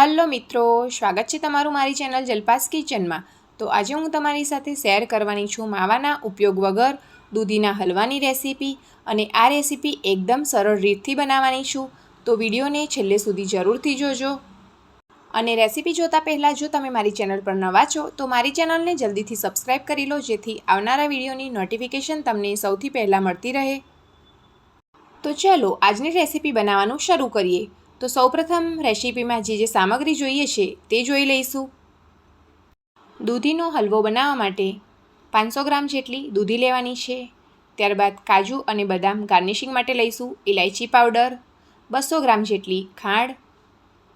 Hello મિત્રો, સ્વાગત છે તમારું મારી ચેનલ જલપાસ કિચનમાં. તો આજે હું તમારી સાથે શેર કરવાની છું માવાના ઉપયોગ વગર, દૂધીના હલવાની રેસીપી અને આ રેસીપી એકદમ સરળ રીતથી બનાવવાની છું. તો વિડીયોને છેલ્લે સુધી જરૂરથી જોજો. અને રેસીપી જોતાં પહેલાં જો તમે મારી ચેનલ પર નવા છો, તો મારી ચેનલને જલ્દીથી સબસ્ક્રાઈબ કરી લો, જેથી આવનારા વિડીયોની નોટિફિકેશન તમને સૌથી પહેલાં મળતી રહે. તો ચલો, આજની રેસીપી બનાવવાનું શરૂ કરીએ. તો સૌપ્રથમ રેસીપીમાં જે જે સામગ્રી જોઈએ છે તે જોઈ લઈશું. દૂધીનો હલવો બનાવવા માટે પાંચસો ગ્રામ જેટલી દૂધી લેવાની છે. ત્યારબાદ કાજુ અને બદામ ગાર્નિશિંગ માટે લઈશું ઇલાયચી પાવડર બસો ગ્રામ જેટલી ખાંડ,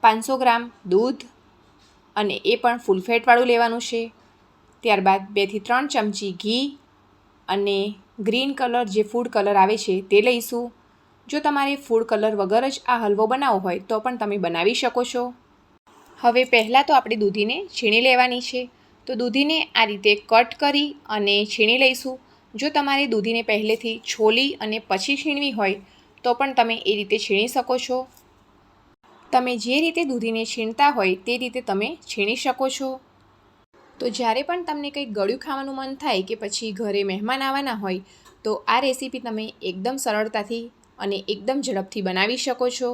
પાંચસો ગ્રામ દૂધ અને એ પણ ફૂલ ફેટવાળું લેવાનું છે. ત્યારબાદ બેથી ત્રણ ચમચી ઘી અને ગ્રીન કલર જે ફૂડ કલર આવે છે તે લઈશું. જો તમારે ફૂડ કલર વગર જ આ હલવો બનાવવો હોય, તો પણ તમે બનાવી શકો છો. હવે પહેલાં તો આપણે દૂધીને છીણી લેવાની છે. તો દૂધીને આ રીતે કટ કરી અને છીણી લઈશું. જો તમારે દૂધીને પહેલેથી છોલી અને પછી છીણવી હોય, તો પણ તમે એ રીતે છીણી શકો છો. તમે જે રીતે દૂધીને છીણતા હોય, તે રીતે તમે છીણી શકો છો. તો જ્યારે પણ તમને કંઈક ગળ્યું ખાવાનું મન થાય કે પછી ઘરે મહેમાન આવવાના હોય, તો આ રેસીપી તમે એકદમ સરળતાથી અને એકદમ ઝડપથી બનાવી શકો છો.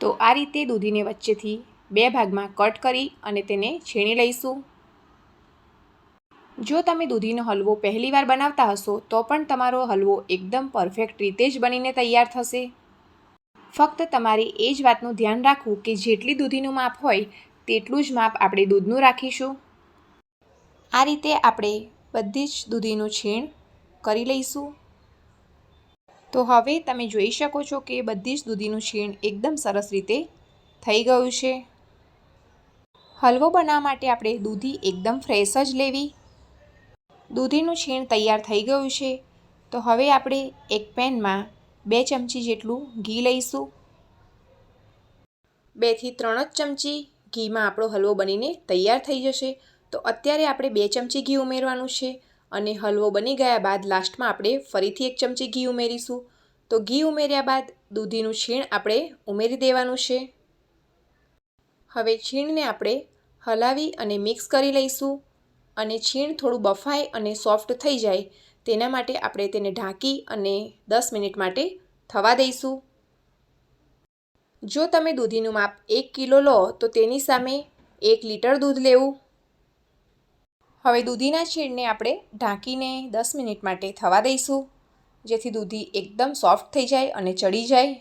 તો આ રીતે દૂધીને વચ્ચેથી બે ભાગમાં કટ કરી અને તેને છીણી લઈશું. જો તમે દૂધીનો હલવો પહેલીવાર બનાવતા હશો, તો પણ તમારો હલવો એકદમ પરફેક્ટ રીતે જ બનીને તૈયાર થશે. ફક્ત તમારે એ જ વાતનું ધ્યાન રાખવું કે જેટલી દૂધીનું માપ હોય, તેટલું જ માપ આપણે દૂધનું રાખીશું. આ રીતે આપણે બધી જ દૂધીનું છીણ કરી લઈશું. તો હવે તમે જોઈ શકો છો કે બધી જ દૂધીનું છીણ એકદમ સરસ રીતે થઈ ગયું છે. હલવો બનાવવા માટે આપણે દૂધી એકદમ ફ્રેશ જ લેવી. દૂધીનું છીણ તૈયાર થઈ ગયું છે. તો હવે આપણે એક પેનમાં બે ચમચી જેટલું ઘી લઈશું. બેથી ત્રણ જ ચમચી ઘીમાં આપણો હલવો બનીને તૈયાર થઈ જશે. તો અત્યારે આપણે બે ચમચી ઘી ઉમેરવાનું છે. અને હલવો બની ગયા બાદ લાસ્ટમાં આપણે ફરીથી એક ચમચી ઘી ઉમેરીશું. તો ઘી ઉમેર્યા બાદ દૂધીનું છીણ આપણે ઉમેરી દેવાનું છે. હવે છીણને આપણે હલાવી અને મિક્સ કરી લઈશું અને છીણ થોડું બફાય અને સોફ્ટ થઈ જાય તેના માટે આપણે તેને ઢાંકી અને દસ મિનિટ માટે થવા દઈશું. જો તમે દૂધીનું માપ એક કિલો લો તો તેની સામે એક લીટર દૂધ લેવું. હવે દૂધીના છીણને આપણે ઢાંકીને દસ મિનિટ માટે થવા દઈશું. જેથી દૂધી એકદમ સોફ્ટ થઈ જાય અને ચડી જાય.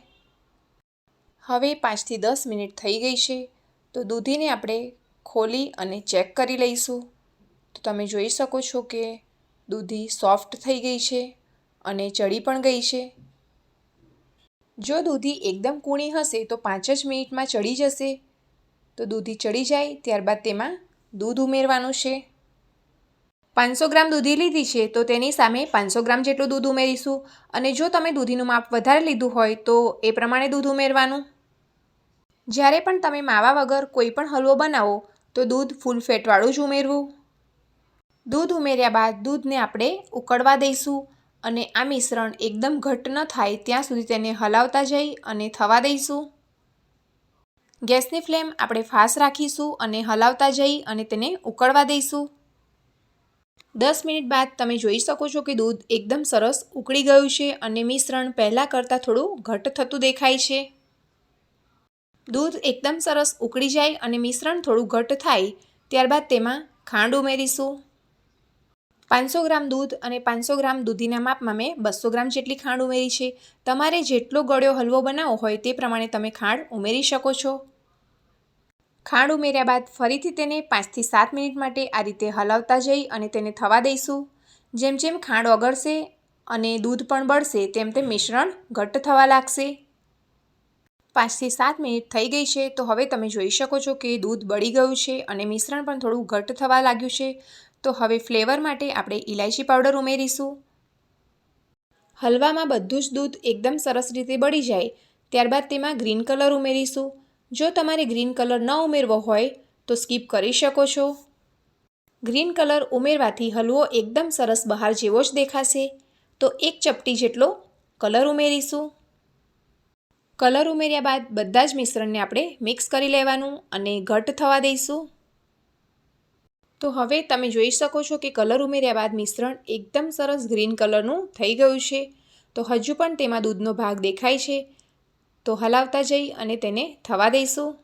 હવે પાંચથી દસ મિનિટ થઈ ગઈ છે, તો દૂધીને આપણે ખોલી અને ચેક કરી લઈશું. તો તમે જોઈ શકો છો કે દૂધી સોફ્ટ થઈ ગઈ છે અને ચડી પણ ગઈ છે. જો દૂધી એકદમ કૂણી હશે, તો પાંચ જ મિનિટમાં ચડી જશે. તો દૂધી ચડી જાય, ત્યારબાદ તેમાં દૂધ ઉમેરવાનું છે. પાંચસો ગ્રામ દૂધી લીધી છે, તો તેની સામે પાંચસો ગ્રામ જેટલું દૂધ ઉમેરીશું. અને જો તમે દૂધીનું માપ વધારે લીધું હોય, તો એ પ્રમાણે દૂધ ઉમેરવાનું. જ્યારે પણ તમે માવા વગર કોઈ પણ હલવો બનાવો, તો દૂધ ફૂલ ફેટવાળું જ ઉમેરવું. દૂધ ઉમેર્યા બાદ દૂધને આપણે ઉકળવા દઈશું અને આ મિશ્રણ એકદમ ઘટ્ટ ન થાય ત્યાં સુધી તેને હલાવતા જઈ અને થવા દઈશું. ગેસની ફ્લેમ આપણે ફાસ્ટ રાખીશું અને હલાવતા જઈ અને તેને ઉકળવા દઈશું. દસ મિનિટ બાદ તમે જોઈ શકો છો કે દૂધ એકદમ સરસ ઉકળી ગયું છે અને મિશ્રણ પહેલાં કરતાં થોડું ઘટ્ટ થતું દેખાય છે. દૂધ એકદમ સરસ ઉકળી જાય અને મિશ્રણ થોડું ઘટ્ટ થાય, ત્યારબાદ તેમાં ખાંડ ઉમેરીશું. પાંચસો ગ્રામ દૂધ અને પાંચસો ગ્રામ દૂધીના માપમાં મેં બસો ગ્રામ જેટલી ખાંડ ઉમેરી છે. તમારે જેટલો ગળ્યો હલવો બનાવવો હોય તે પ્રમાણે તમે ખાંડ ઉમેરી શકો છો. ખાંડ ઉમેર્યા બાદ ફરીથી તેને પાંચથી સાત મિનિટ માટે આ રીતે હલાવતા જઈ અને તેને થવા દઈશું. જેમ જેમ ખાંડ ઓગળશે અને દૂધ પણ બળશે, તેમ તેમ મિશ્રણ ઘટ્ટ થવા લાગશે. પાંચથી સાત મિનિટ થઈ ગઈ છે, તો હવે તમે જોઈ શકો છો કે દૂધ બળી ગયું છે અને મિશ્રણ પણ થોડું ઘટ્ટ થવા લાગ્યું છે. તો હવે ફ્લેવર માટે આપણે ઇલાયચી પાવડર ઉમેરીશું. હલવામાં બધું જ દૂધ એકદમ સરસ રીતે બળી જાય, ત્યારબાદ તેમાં ગ્રીન કલર ઉમેરીશું. જો તમારે ગ્રીન કલર ન ઉમેરવો હોય, તો સ્કીપ કરી શકો છો. ગ્રીન કલર ઉમેરવાથી હલવો એકદમ સરસ બહાર જેવો જ દેખાશે. તો એક ચપટી જેટલો કલર ઉમેરીશું. કલર ઉમેર્યા બાદ બધા જ મિશ્રણને આપણે મિક્સ કરી લેવાનું અને ઘટ થવા દઈશું. તો હવે તમે જોઈ શકો છો કે કલર ઉમેર્યા બાદ મિશ્રણ એકદમ સરસ ગ્રીન કલરનું થઈ ગયું છે. તો હજુ પણ તેમાં દૂધનો ભાગ દેખાય છે. તો હલાવતા જઈ અને તેને થવા દઈશું.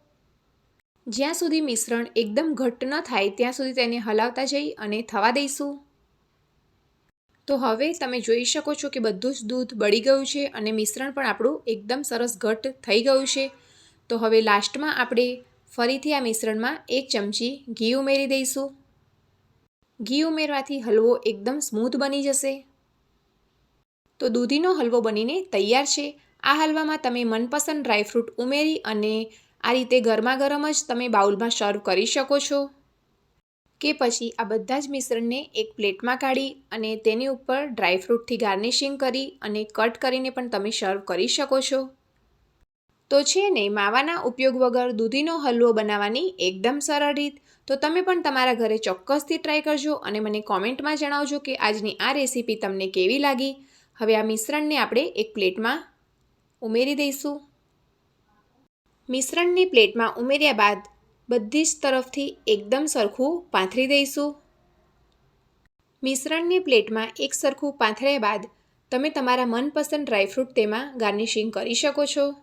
જ્યાં સુધી મિશ્રણ એકદમ ઘટ્ટ ન થાય, ત્યાં સુધી તેને હલાવતા જઈ અને થવા દઈશું. તો હવે તમે જોઈ શકો છો કે બધું જ દૂધ બળી ગયું છે અને મિશ્રણ પણ આપણું એકદમ સરસ ઘટ્ટ થઈ ગયું છે. તો હવે લાસ્ટમાં આપણે ફરીથી આ મિશ્રણમાં એક ચમચી ઘી ઉમેરી દઈશું. ઘી ઉમેરવાથી હલવો એકદમ સ્મૂથ બની જશે. તો દૂધીનો હલવો બનીને તૈયાર છે. આ હલવામાં તમે મનપસંદ ડ્રાયફ્રૂટ ઉમેરી અને આ રીતે ગરમા ગરમ જ તમે બાઉલમાં સર્વ કરી શકો છો. કે પછી આ બધા જ મિશ્રણને એક પ્લેટમાં કાઢી અને તેની ઉપર ડ્રાયફ્રૂટથી ગાર્નિશિંગ કરી અને કટ કરીને પણ તમે સર્વ કરી શકો છો. તો છે ને, માવાના ઉપયોગ વગર દૂધીનો હલવો બનાવવાની એકદમ સરળ રીત. તો તમે પણ તમારા ઘરે ચોક્કસથી ટ્રાય કરજો અને મને કોમેન્ટમાં જણાવજો કે આજની આ રેસીપી તમને કેવી લાગી. હવે આ મિશ્રણને આપણે એક પ્લેટમાં ઉમેરી દઈશું. મિશ્રણને પ્લેટમાં ઉમેર્યા બાદ બધી જ તરફથી એકદમ સરખું પાથરી દઈશું. મિશ્રણને પ્લેટમાં એક સરખું પાથર્યા બાદ તમે તમારા મનપસંદ ડ્રાયફ્રૂટ તેમાં ગાર્નિશિંગ કરી શકો છો.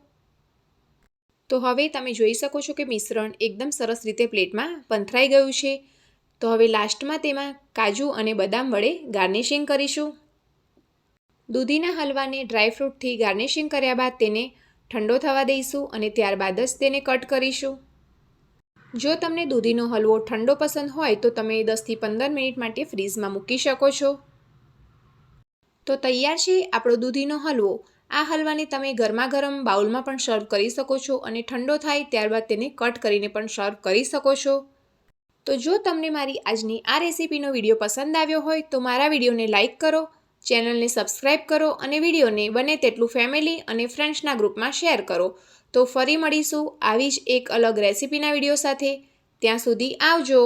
તો હવે તમે જોઈ શકો છો કે મિશ્રણ એકદમ સરસ રીતે પ્લેટમાં પંથરાઈ ગયું છે. તો હવે લાસ્ટમાં તેમાં કાજુ અને બદામ વડે ગાર્નિશિંગ કરીશું. દૂધીના હલવાને ડ્રાયફ્રૂટથી ગાર્નિશિંગ કર્યા બાદ તેને ઠંડો થવા દઈશું અને ત્યારબાદ જ તેને કટ કરીશું. જો તમને દૂધીનો હલવો ઠંડો પસંદ હોય તો તમે દસથી પંદર મિનિટ માટે ફ્રીઝમાં મૂકી શકો છો. તો તૈયાર છે આપણો દૂધીનો હલવો. આ હલવાને તમે ગરમા ગરમ બાઉલમાં પણ સર્વ કરી શકો છો અને ઠંડો થાય ત્યારબાદ તેને કટ કરીને પણ સર્વ કરી શકો છો. તો જો તમને મારી આજની આ રેસીપીનો વીડિયો પસંદ આવ્યો હોય તો મારા વિડીયોને લાઇક કરો ચેનલને સબસ્ક્રાઈબ કરો અને વિડીયોને બને તેટલું ફેમિલી અને ફ્રેન્ડ્સના ગ્રુપમાં શેર કરો. તો ફરી મળીશું આવી જ એક અલગ રેસીપીના વીડિયો સાથે. ત્યાં સુધી આવજો.